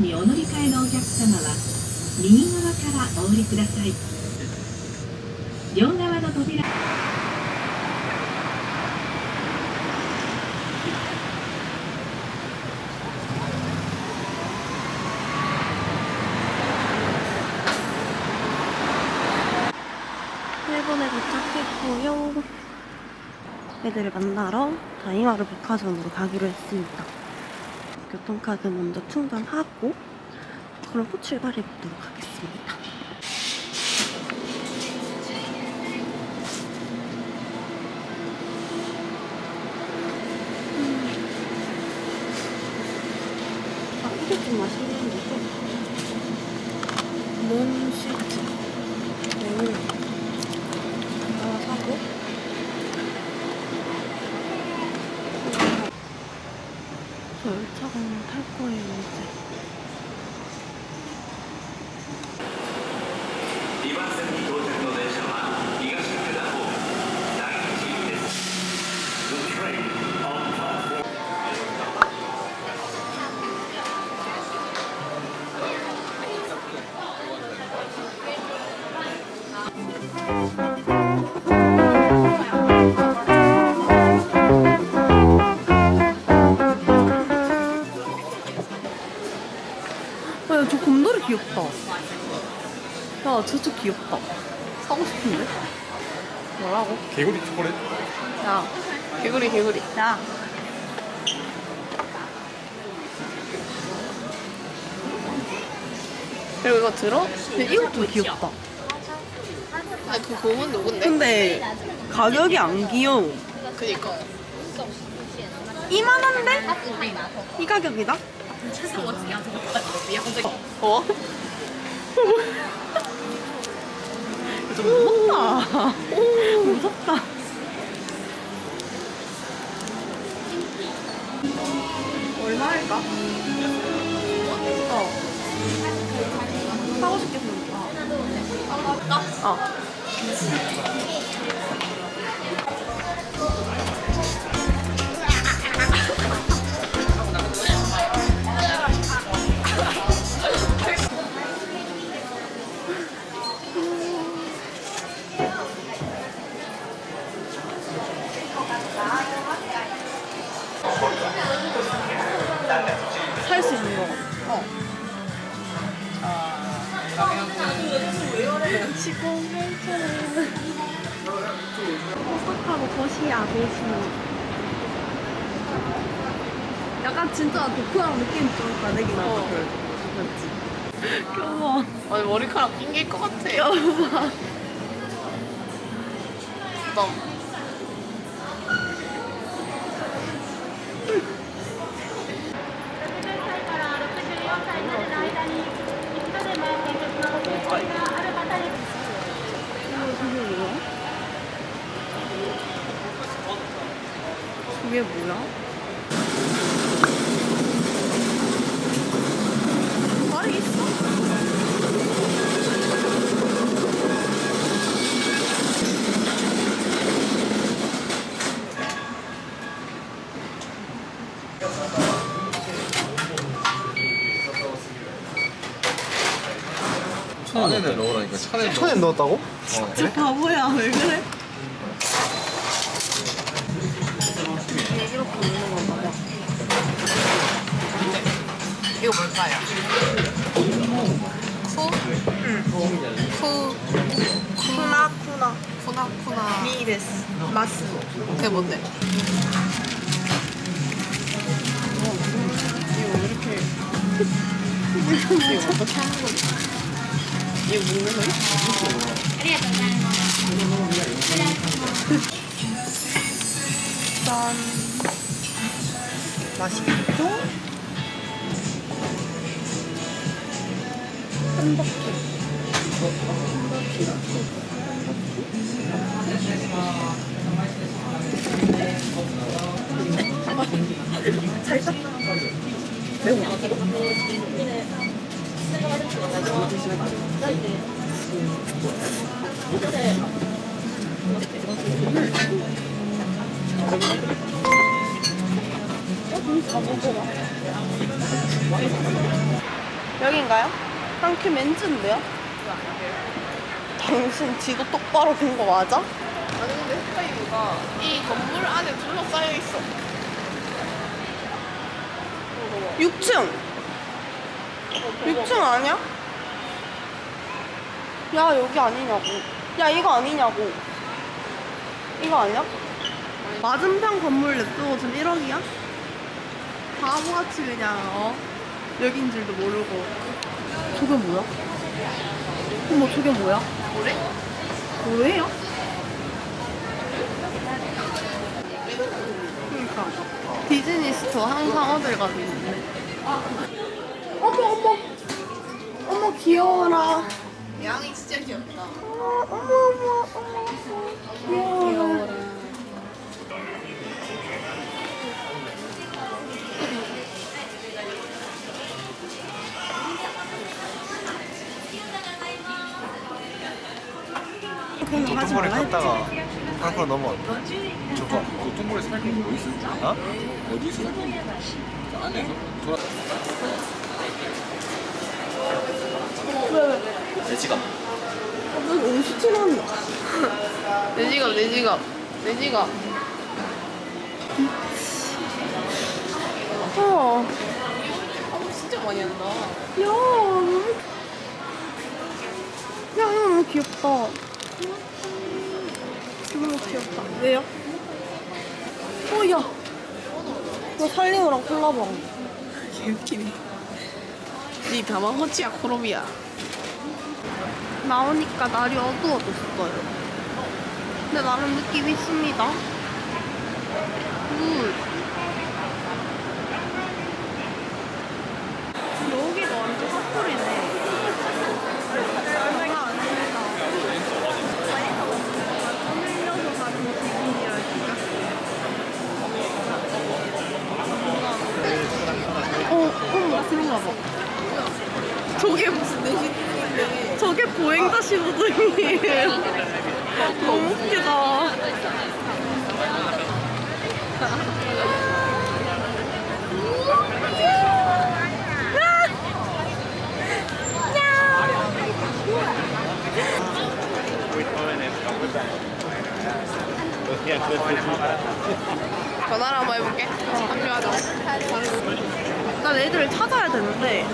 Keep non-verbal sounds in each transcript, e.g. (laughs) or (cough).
にお乗り換えのお客様は右側からお降りください。両側の扉。これ、っちゃけよ 애들을 만나러 다이마루 백화점으로 가기로 했습니다. 교통카드 먼저 충전하고 그럼 출발해 보도록 하겠습니다. 음. 아, 이게 좀 맛있는 열차가 탈 거예요 이제 2番線に到着 야, 저쪽 귀엽다. 사고 싶은데? 뭐라고? 개구리 초콜릿? 야, 개구리, 개구리. 야. 그리고 이거 들어? 근데 이것도 귀엽다. 아니 그 곰은 누군데? 근데 가격이 안 귀여워. 그니까 이만한데? 이 가격이다? 어? (laughs) 좀 무섭 호박하고 도시야 도시. 약간 진짜 도쿄랑 느낌 좀 다르긴 하다. 어. 맞지? 귀여워. 아니 머리카락 낑길 것 같아 귀여워. 부담 저게 뭐야? 말이 있어? 천에 넣으라니까. 천에 천에 넣었다고? 어, 저 바보야 왜 그래? 이거 뭘까요? 쿠? 쿠? 쿠나 쿠나 쿠나쿠나 미데스 마스 그게 뭔데? 이거 이렇게 이거 어떻게 하는 거지? 이거 먹는 거야? 짠 맛있겠죠? 여긴가요? 한큐 멘즈인데요? 당신 지도 똑바로 본 거 맞아? 아니 근데 흑화이브가 이 건물 안에 둘러싸여 있어. 6층! 6층 아니야? 야 여기 아니냐고 야 이거 아니냐고 이거 아니야? 맞은편 건물 냅두고 지금 1억이야? 바보같이 그냥 어? 여긴 줄도 모르고 저게 뭐야? 어머 저게 뭐야? 뭐래? 뭐예요? 그러니까 디즈니 스토어 항상 어딜 가도 있네 어머 어머 어머 귀여워라 양이 진짜 귀엽다. 어머 어머 어머 귀여워라 했지 갔다가 한번 넘어왔다. 저거 그 똥물에 살균 뭐 있어? 어? 어디 있어? 저 안에서? 돌아. 내 지갑. 너 엄청 티난다 내 지갑 내 지갑 내 지갑. 어. 어 진짜 많이 한다. 야, 너무... 야, 너무 귀엽다. 귀엽다. 왜요? 어, 야. 이거 살림이랑 콜라보랑. 개웃기네. 니 다만 허치야 코롬이야. 나오니까 날이 어두워졌어요. 근데 나름 느낌 있습니다. 음. 너무 웃기다. 전화를 한번 해볼게. 합류하자. 난 애들을 찾아야 되는데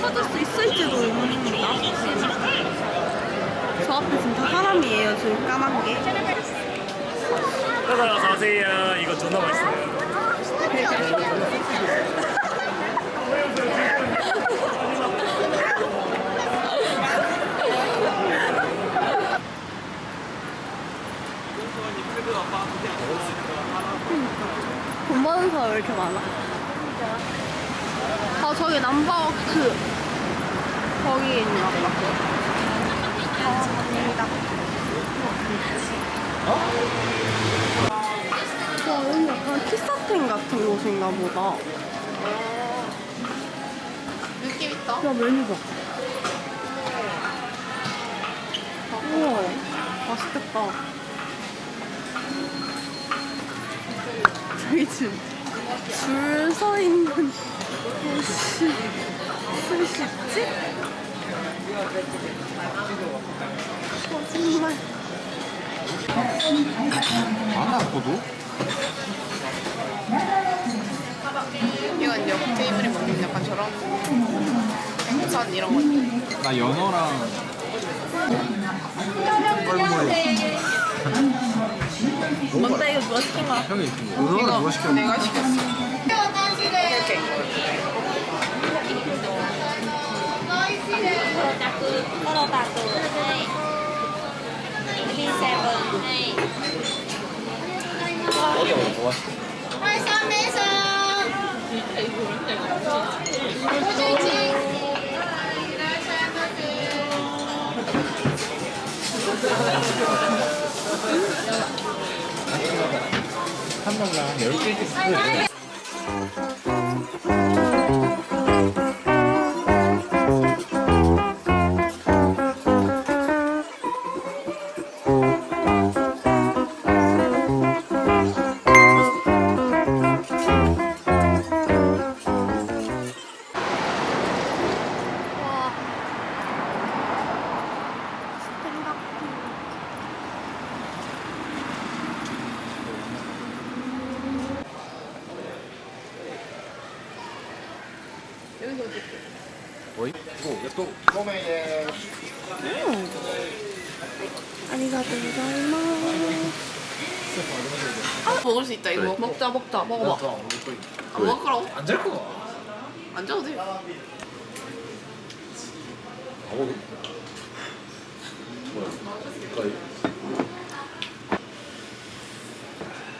찾을 수 있을지도. 저 앞에 지금 다 사람이에요. 지금 까만 게. 어서 오세요. 이거 존나 맛있어요. 돈 버는 사람 왜 이렇게 많아? 아 저기 남바워크 거기 있나 봐. 감사합니다. 와 여기 약간 키사텐 같은 곳인가 보다. 느낌 있다. 야 메뉴 봐. 우와 맛있겠다. 저희 지금 줄서 있는 곳이 스시집? 많아 포도? 이건 옆 테이블에 먹는 약간 저런 생선 이런 거. 나 연어랑 뭔데 이거 누가 시킨 거야? 형이 연어를 누가 시켰는데? 내가 시켰어. 오케이. P7 더 맛있어. 한 명당 10개 씩 와. 아리가또 고자이마스. 아, 먹을 수 있다 이거. 먹자 먹자 먹어봐. 아, 먹을 거라고? 안될 거야. 안 줘도 돼. 아. 뭐야?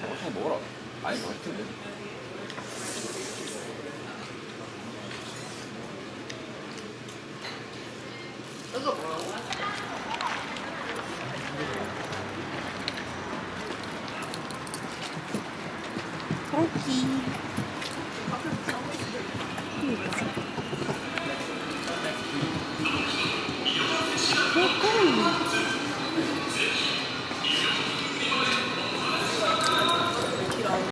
어, 그냥 먹어라. 아니 맛있텐데 이거 뭐라고? 토끼.